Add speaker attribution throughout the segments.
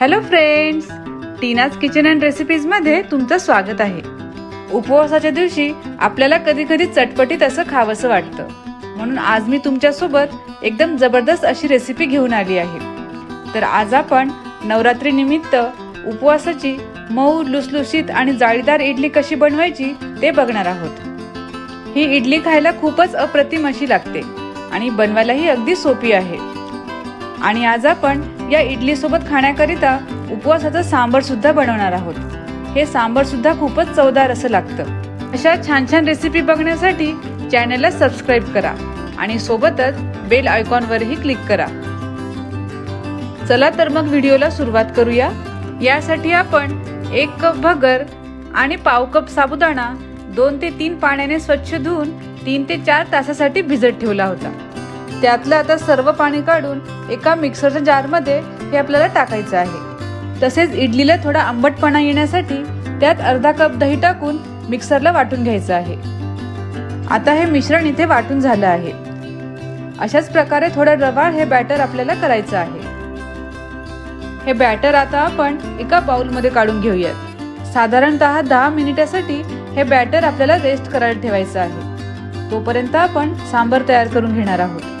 Speaker 1: Hello friends Tina's kitchen and रेसिपीजमध्ये तुमचं स्वागत आहे. उपवासाच्या दिवशी आपल्याला कधी कधी चटपटीत असं खावंसं वाटतं. म्हणून आज मी तुमच्यासोबत एकदम जबरदस्त अशी रेसिपी घेऊन आली आहे. तर आज आपण नवरात्री निमित्त उपवासाची मऊ लुसलुशीत आणि जाळीदार इडली कशी बनवायची ते बघणार आहोत. ही इडली खायला खूपच अप्रतिम अशी लागते आणि बनवायलाही अगदी सोपी आहे. आणि आज आपण या इडली सोबत खाण्याकरिता उपवासाचं सांबर सुद्धा बनवणार आहोत. हे सांबर सुद्धा खूपच चवदार असं लागतं. अशा छान छान रेसिपी बघण्यासाठी चॅनलला सबस्क्राईब करा आणि सोबतच बेल आयकॉनवरही क्लिक करा. चला तर मग व्हिडिओला सुरुवात करूया. यासाठी आपण एक कप भगर आणि पाव कप साबुदाणा दोन ते तीन पाण्याने स्वच्छ धुवून तीन ते चार तासासाठी भिजत ठेवला होता. त्यातलं आता सर्व पाणी काढून एका मिक्सरच्या जारमध्ये हे आपल्याला टाकायचं आहे. तसेच इडलीला थोडा आंबटपणा येण्यासाठी त्यात अर्धा कप दही टाकून मिक्सरला वाटून घ्यायचं आहे. आता हे मिश्रण इथे वाटून झालं आहे. अशाच प्रकारे थोडं रवाळ हे बॅटर आपल्याला करायचं आहे. हे बॅटर आता आपण एका बाउलमध्ये काढून घेऊयात. साधारणतः दहा मिनिटासाठी हे बॅटर आपल्याला रेस्ट करायला ठेवायचं आहे. तोपर्यंत आपण सांबर तयार करून घेणार आहोत.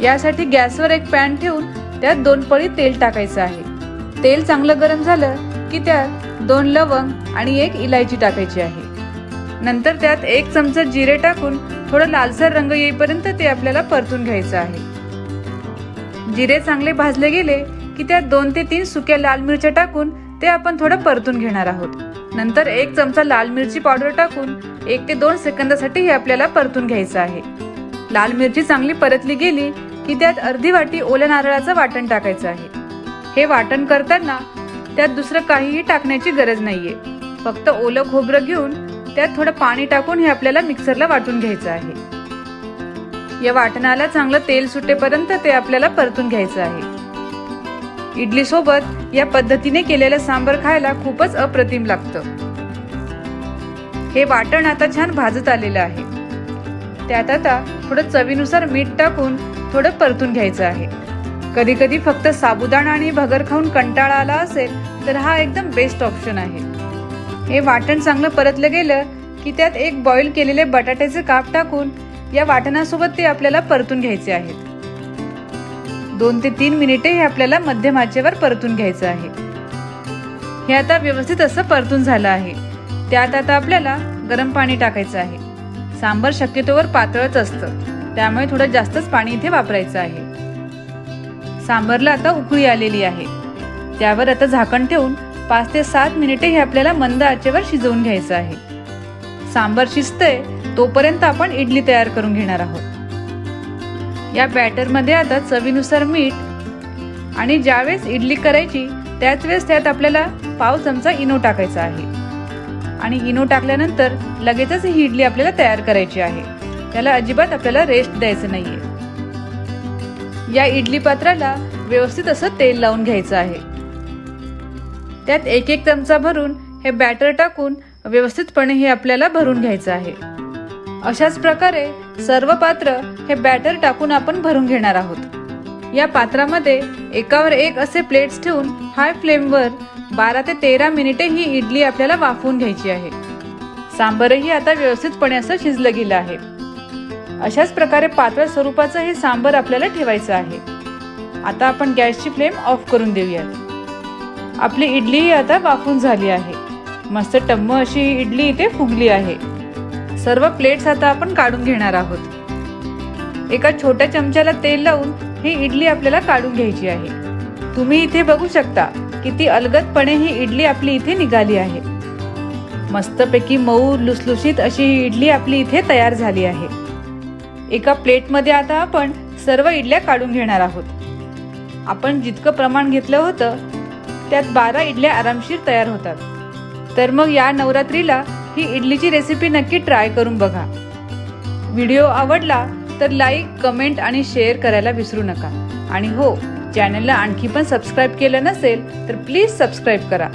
Speaker 1: यासाठी गॅसवर एक पॅन ठेवून त्यात दोन पळी तेल टाकायचं आहे. तेल चांगलं गरम झालं की त्यात दोन लवंग आणि एक इलायची टाकायची आहे. नंतर त्यात एक चमचा जिरे टाकून थोडं लालसर रंग येईपर्यंत ते आपल्याला परतून घ्यायचं आहे. जिरे चांगले भाजले गेले की त्यात दोन ते तीन सुक्या लाल मिरच्या टाकून ते आपण थोडं परतून घेणार आहोत. नंतर एक चमचा लाल मिरची पावडर टाकून एक ते दोन सेकंदासाठी हे आपल्याला परतून घ्यायचं आहे. लाल मिरची चांगली परतली गेली की त्यात अर्धी वाटी ओल्या नारळाचं वाटण टाकायचं आहे. हे वाटण करताना त्यात दुसरं काहीही टाकण्याची गरज नाहीये. फक्त ओलं खोबरं घेऊन त्यात थोडं पाणी टाकून हे आपल्याला मिक्सरला वाटून घ्यायचं आहे. या वाटणाला चांगलं तेल सुटेपर्यंत ते आपल्याला परतून घ्यायचं आहे. इडली सोबत या पद्धतीने केलेलं सांबर खायला खूपच अप्रतिम लागतं. हे वाटण आता छान भाजत आलेलं आहे. त्यात आता थोडं चवीनुसार मीठ टाकून थोडं परतून घ्यायचं आहे. कधी कधी फक्त साबुदाणा आणि भगर खाऊन कंटाळा आला असेल तर हा एकदम बेस्ट ऑप्शन आहे. हे वाटण चांगलं परतलं गेलं की त्यात एक बॉईल केलेले बटाट्याचे काप टाकून या वाटणासोबत ते आपल्याला परतून घ्यायचे आहेत. दोन ते तीन मिनिटे हे आपल्याला मध्यम आचेवर परतून घ्यायचं आहे. हे आता व्यवस्थित असं परतून झालं आहे. त्यात आता आपल्याला गरम पाणी टाकायचं आहे. सांबर शक्यतोवर पातळच असतं. त्यामुळे थोडं जास्तच पाणी इथे वापरायचं आहे. सांबरला आता उकळी आलेली आहे. त्यावर आता झाकण ठेवून पाच ते सात मिनिटे हे आपल्याला मंद आचेवर शिजवून घ्यायचं आहे. सांबर शिजतंय तोपर्यंत आपण इडली तयार करून घेणार आहोत. या बॅटरमध्ये आता चवीनुसार मीठ आणि ज्यावेळेस इडली करायची त्याच वेळेस त्यात आपल्याला पाव चमचा इनो टाकायचा आहे. आणि इनो टाकल्यानंतर लगेचच ही इडली आपल्याला तयार करायची आहे. त्याला अजिबात आपल्याला रेस्ट द्यायचं नाहीये. या इडली पात्राला व्यवस्थित असं तेल लावून घ्यायचं आहे. त्यात एक एक चमचा भरून हे बॅटर टाकून व्यवस्थितपणे हे आपल्याला भरून घ्यायचं आहे. अशाच प्रकारे सर्व पात्र हे बॅटर टाकून आपण भरून घेणार आहोत. या पात्रामध्ये एकावर एक असे प्लेट्स ठेवून हाय फ्लेमवर बारा ते तेरा मिनिटे ही इडली आपल्याला वाफवून घ्यायची आहे. सांबरही आता व्यवस्थितपणे असं शिजलं गेलं आहे. अशाच प्रकारे पातळ स्वरूपाचं हे सांबर आपल्याला ठेवायचं आहे. आता आपण गॅसची फ्लेम ऑफ करून देऊयात. आपली इडली आता वाफून झाली आहे. मस्त टम्म अशी ही इडली इथे फुगली आहे. सर्व प्लेट्स आता आपण काढून घेणार आहोत. एका छोट्या चमच्याला तेल लावून ही इडली आपल्याला काढून घ्यायची आहे. तुम्ही इथे बघू शकता किती अलगदपणे ही इडली आपली इथे निघाली आहे. मस्तपैकी मऊ लुसलुशीत अशी ही इडली आपली इथे तयार झाली आहे. एका प्लेटमध्ये आता आपण सर्व इडल्या काढून घेणार आहोत. आपण जितकं प्रमाण घेतलं होतं त्यात बारा इडल्या आरामशीर तयार होतात. तर मग या नवरात्रीला ही इडलीची रेसिपी नक्की ट्राय करून बघा. व्हिडिओ आवडला तर लाईक कमेंट आणि शेअर करायला विसरू नका. आणि हो चॅनलला आणखी पण सबस्क्राईब केलं नसेल तर प्लीज सबस्क्राईब करा.